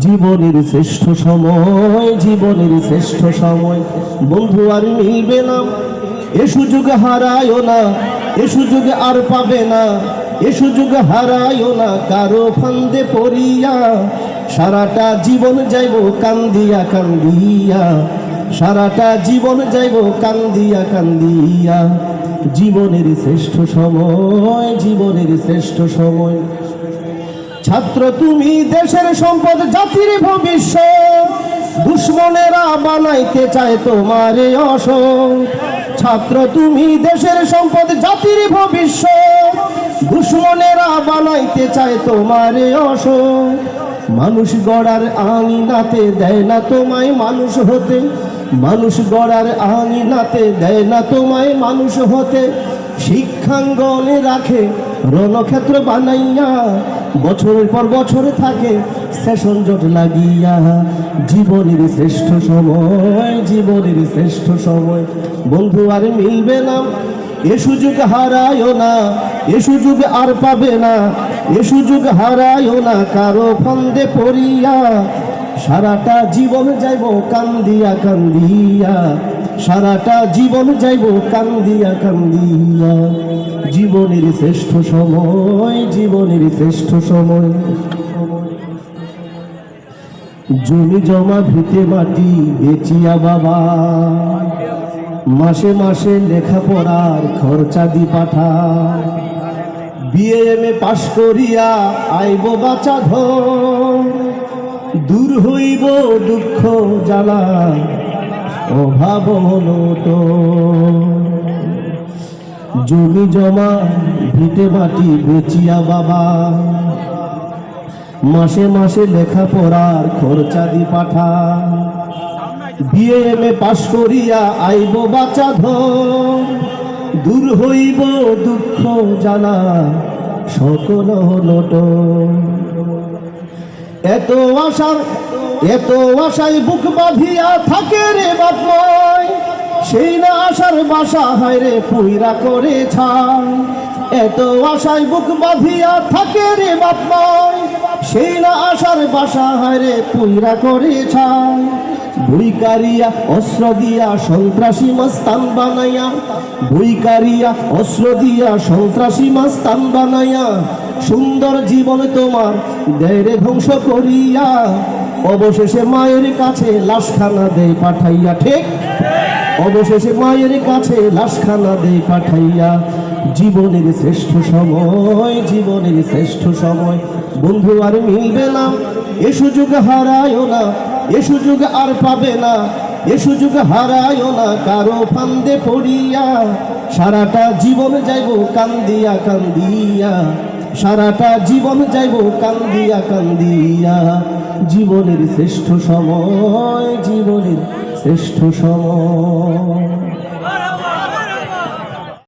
জীবনের শ্রেষ্ঠ সময়, জীবনের শ্রেষ্ঠ সময়। বন্ধু আর মিলবে না, এ সুযোগ হারায়ও না, এ সুযোগ আর পাবে না, এ সুযোগ হারায়ও না, কারও ফান্দে পড়িয়া সারাটা জীবন যাইব কান্দিয়া কান্দিয়া, সারাটা জীবন যাইব কান্দিয়া কান্দিয়া। জীবনের শ্রেষ্ঠ সময়, জীবনের শ্রেষ্ঠ সময় ছাত্র তুমি দেশের সম্পদ, জাতির ভবিষ্যৎ দুশ্মনেরা বানাইতে চায় তোমার অসৎ ছাত্র তুমি দেশের সম্পদ, জাতির ভবিষ্যৎ দুশ্মনেরা বানাইতে চায় তোমার অসৎ মানুষ গড়ার আঙিনাতে দেয় না তোমায় মানুষ হতে। মানুষ গড়ার আঙিনাতে দেয় না তোমায় মানুষ হতে। শিক্ষাঙ্গনে রাখে, রণক্ষেত্র বানাইয়া, বছরের পর বছরে থাকে, সেশন জট লাগিয়া। জীবনের শ্রেষ্ঠ সময়, জীবনের শ্রেষ্ঠ সময়। বন্ধু, আর মিলবে না, এ সুযোগ হারায়ও না, এ সুযোগ আর পাবে না, এ সুযোগ হারায়ও না, কারও ফন্দে পড়িয়া। সারাটা জীবন যাইব কান্দিয়া কান্দিয়া। সারাটা জীবন যাইব কান্দিয়া কান্দিয়া। জীবনের শ্রেষ্ঠ সময়, জীবনের শ্রেষ্ঠ সময়। জমি জমা ভিটে মাটি বেচিয়া বাবা। মাসে মাসে লেখাপড়ার খরচা দি পাঠা। বিএ এম এ পাশ করিয়া আইব বাচা ধর দূর হইব দুঃখ জ্বালা। অভাব তো। জমি জমা, ভিটে মাটি বেচিয়া বাবা। মাসে মাসে লেখাপড়ার খরচা দি পাঠা। বিএ এম পাশ করিয়া আইব বাচা ধর দূর হইব দুঃখ জানা, সকল লোট এত আশার এত আশায় বুক বাঁধিয়া থাকে রে বাপময়, সেই না আশার বাসা হয় রে পুইরা করে ছাই। এত আশায় বুক বাঁধিয়া থাকে রে বাপময়, সেই না আশার বাসা হয় রে পুইরা করে ছাই। ভুইকারিয়া অস্ত্র দিয়া সন্ত্রাসী মাস্তান বানাইয়া ভুইকারিয়া অস্ত্র দিয়া সন্ত্রাসী মাস্তান বানাইয়া, সুন্দর জীবন তোমার দেরে ধ্বংস করিয়া। অবশেষে মায়ের কাছে লাশখানা দেয় পাঠাইয়া, ঠিক? অবশেষে মায়ের কাছে লাশখানা দেয় পাঠাইয়া। জীবনের শ্রেষ্ঠ সময়, জীবনের শ্রেষ্ঠ সময়। বন্ধু, আর মিলবে না। এ সুযোগ হারায়ও না, এ সুযোগ আর পাবে না। এ সুযোগ হারায়ও না, কারও ফান্দে পড়িয়া। সারাটা জীবন যাইব কান্দিয়া কান্দিয়া। সারাটা জীবন যাইব কান্দিয়া কান্দিয়া। জীবনের শ্রেষ্ঠ সময় জীবনের শ্রেষ্ঠ সময়।